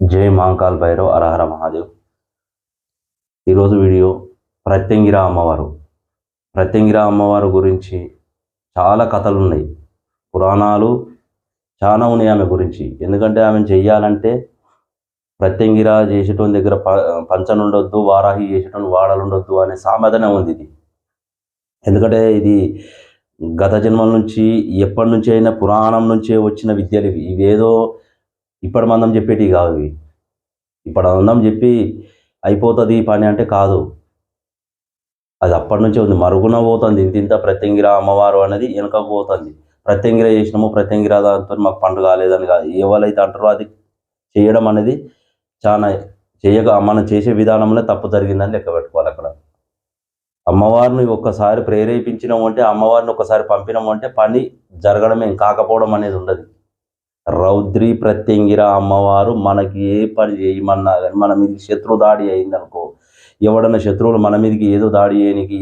జై మహాకాల్ భైరవ్ అరహర మహాదేవ్. ఈరోజు వీడియో ప్రత్యంగిర అమ్మవారు. ప్రత్యంగిర అమ్మవారు గురించి చాలా కథలు ఉన్నాయి. పురాణాలు చాలా ఉన్నాయి ఆమె గురించి. ఎందుకంటే ఆమెను చెయ్యాలంటే ప్రత్యంగిర చేసేటోని దగ్గర ప పంచనుండొద్దు వారాహి చేసేటోని వాడలుండొద్దు అనే సామెతనే ఉంది ఇది. ఎందుకంటే ఇది గత జన్మల నుంచి ఎప్పటి నుంచి అయినా పురాణం నుంచే వచ్చిన విద్యలు ఇవి. ఇవేదో ఇప్పుడు మందం చెప్పేటివి కావు ఇవి. ఇప్పుడు అందం చెప్పి అయిపోతుంది ఈ పని అంటే కాదు. అది అప్పటి నుంచి ఉంది. మరుగున పోతుంది. ఇంత ఇంత ప్రత్యంగిర అమ్మవారు అనేది వెనుకకు పోతుంది. ప్రత్యంగిర చేసినాము ప్రత్యంగిర దాంతో మాకు పండుగ కాలేదని కాదు. ఎవరైతే అంటారో అది చేయడం అనేది చాలా చేయక మనం చేసే విధానంలో తప్పు జరిగిందని లెక్క పెట్టుకోవాలి అక్కడ. అమ్మవారిని ఒక్కసారి ప్రేరేపించినాము అంటే అమ్మవారిని ఒక్కసారి పంపినాము అంటే పని జరగడమే కాకపోవడం అనేది ఉండదు. రౌద్రి ప్రత్యంగిర అమ్మవారు మనకి ఏ పని చేయమన్నా కానీ మన మీదకి శత్రు దాడి అయిందనుకో ఎవడన్నా శత్రువులు మన మీదకి ఏదో దాడి చేయనికి